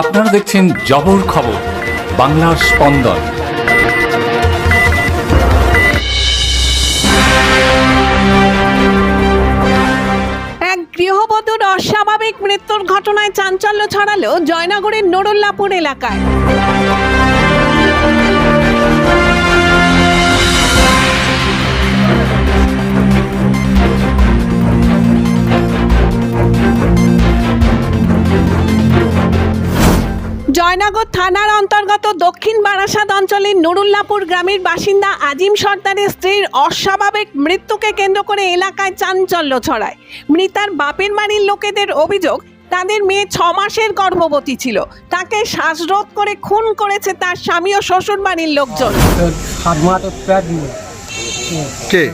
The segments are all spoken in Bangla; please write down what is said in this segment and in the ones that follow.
আপনারা দেখছেন জবর খবর, বাংলার স্পন্দন। এক গৃহবধূর অস্বাভাবিক মৃত্যুর ঘটনায় চাঞ্চল্য ছড়ালো জয়নগরের নরুল্লাপুর এলাকায়। জয়নগর থানার অন্তর্গত দক্ষিণ বারাসাত অঞ্চলের নুরুল্লাপুর গ্রামের বাসিন্দা আজিম সর্দারের স্ত্রীর অস্বাভাবিক মৃত্যুকে কেন্দ্র করে এলাকায় চাঞ্চল্য ছড়ায়। মৃতার বাপের বাড়ির লোকেদের অভিযোগ তাদের মেয়ে ছ মাসের গর্ভবতী ছিল। তাকে শ্বাসরোধ করে খুন করেছে তার স্বামী ও শ্বশুর বাড়ির লোকজন। কে?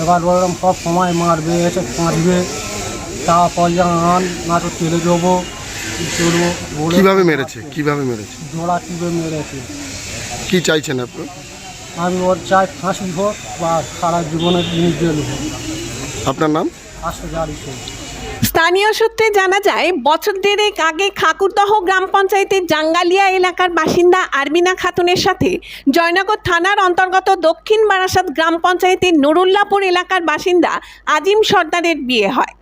এবার ওরকম সব সময় মারবে এসে কাঁদবে। তারপর যে আন না তো তেলে দেবো। কীভাবে মেরেছে? কীভাবে মেরেছে? জোড়া টিপে মেরেছে? কি চাইছেন আপনি? আমি ওর চাই ফাঁসি হোক বা সারা জীবনের জিনিস জেল হোক। আপনার নাম? স্থানীয় সূত্রে জানা যায় বছর দেড়েক আগে খাকুরদহ গ্রাম পঞ্চায়েতের জাঙ্গালিয়া এলাকার বাসিন্দা আরমিনা খাতুনের সাথে জয়নগর থানার অন্তর্গত দক্ষিণ বারাসাত গ্রাম পঞ্চায়েতের নুরুল্লাপুর এলাকার বাসিন্দা আজিম সর্দারের বিয়ে হয়।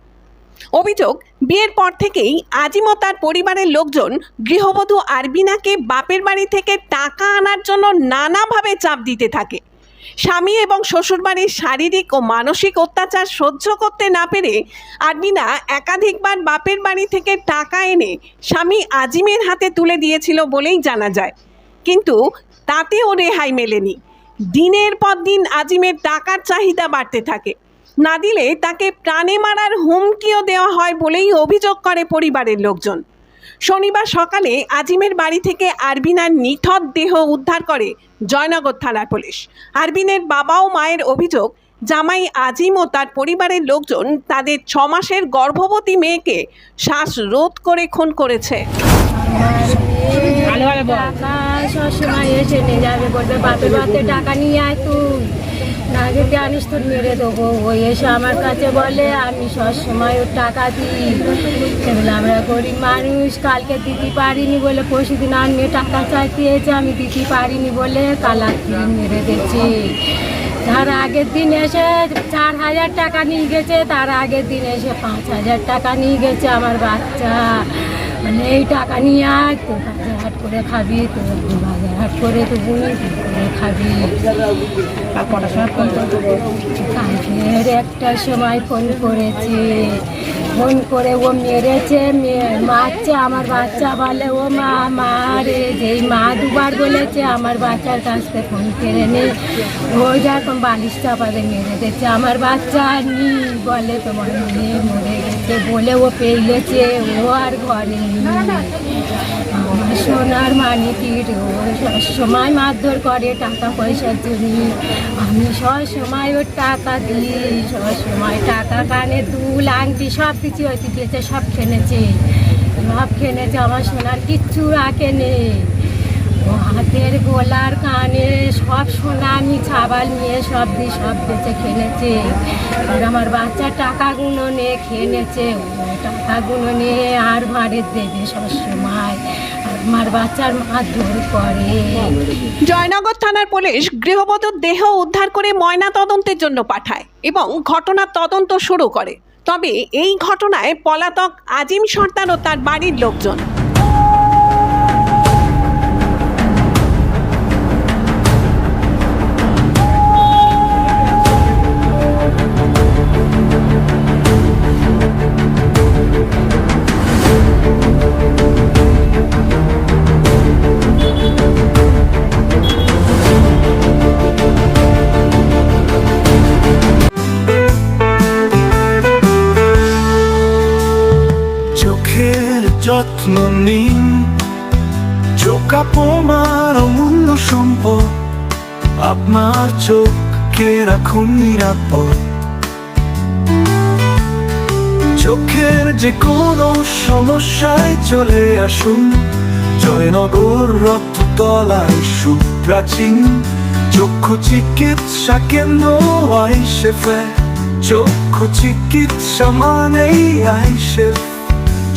অভিযোগ বিয়ের পর থেকেই আজিম তার পরিবারের লোকজন গৃহবধূ আরবিনাকে বাপের বাড়ি থেকে টাকা আনার জন্য নানাভাবে চাপ দিতে থাকে। স্বামী এবং শ্বশুরবাড়ির শারীরিক ও মানসিক অত্যাচার সহ্য করতে না পেরে আরবিনা একাধিকবার বাপের বাড়ি থেকে টাকা এনে স্বামী আজিমের হাতে তুলে দিয়েছিল বলেই জানা যায়। কিন্তু তাতেও রেহাই মেলেনি। দিনের পর দিন আজিমের টাকার চাহিদা বাড়তে থাকে। না দিলে তাকে প্রাণে মারার হুমকিও দেওয়া হয় বলেই অভিযোগ করে পরিবারের লোকজন। শনিবার সকালে আজিমের বাড়ি থেকে আরবিনার নিথর দেহ উদ্ধার করে জয়নগর থানার পুলিশ। আরবিনের বাবা ও মায়ের অভিযোগ জামাই আজিম ও তার পরিবারের লোকজন তাদের ছ মাসের গর্ভবতী মেয়েকে শ্বাস রোধ করে খুন করেছে। টাকা নিয়ে আয় তুই না যদি আনিস তোর মেরে দেবো? ওই এসে আমার কাছে বলে, আমি সবসময় ওর টাকা দিই। সেগুলো আমরা গরিব মানুষ, কালকে দিতে পারিনি বলে পরশু দিন আর মেয়ে টাকা চাইতে এসে আমি দিতে পারিনি বলে কালার মেরে দিচ্ছি। তার আগের দিন এসে চার হাজার টাকা নিয়ে গেছে, তার আগের দিন এসে পাঁচ হাজার টাকা নিয়ে গেছে আমার বাচ্চা। মানে এই টাকা নিয়ে আয় তো হাট করে খাবি তো বাজার হাট করে তো বলি করে খাবি। কালকের একটা সময় ফোন করেছে। ফোন করে, ও মেরেছে মারছে, আমার বাচ্চা বলে, ও মা, মারে, যেই মা দুবার বলেছে, আমার বাচ্চার কাছ থেকে ফোন কেড়ে নে ও যখন বালিশ চাপাতে মেরে দিচ্ছে আমার বাচ্চা নি বলে তোমার মেয়ে মরে গেছে বলে ও পেয়েছে ও আর ঘরে নেই। সোনার মানিকির ও সবসময় মারধর করে টাকা পয়সার জন্য। আমি সব সময় ওর টাকা দিই, সব সময় টাকা কানে দুল, আংটি সব কিছু হয়তো দিয়েছে সব খেনেছে। সব খেনেছে, আমার সোনার কিচ্ছু রাখে নেই। হাতের গোলার কানে সব সোনা আমি ছাবাল নিয়ে সব দিয়ে সব বেঁচে খেলেছে আর আমার বাচ্চার টাকাগুলো নিয়ে খেয়েছে টাকাগুলো নিয়ে আর ভাড়ে দেবে সবসময় আর আমার বাচ্চার মারধর করে জয়নগর থানার পুলিশ গৃহবধূর দেহ উদ্ধার করে ময়না তদন্তের জন্য পাঠায় এবং ঘটনার তদন্ত শুরু করে। তবে এই ঘটনায় পলাতক আজিম সর্দার ও তার বাড়ির লোকজন যত্ন নিন। চোখ আপনার অমূল্য সম্পদ। আপনার চোখকে রাখুন নিরাপদ। চোখের যে কোনো সমস্যায় চলে আসুন। জয়নগর রক্ততলায় সুপ্রাচীন। চক্ষু চিকিৎসা কেন্দ্র আইসেফে চক্ষু চিকিৎসা মানেই আইসেফ।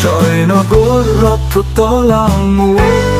জয়নগর রথতলা মোড় জয়নগরে এই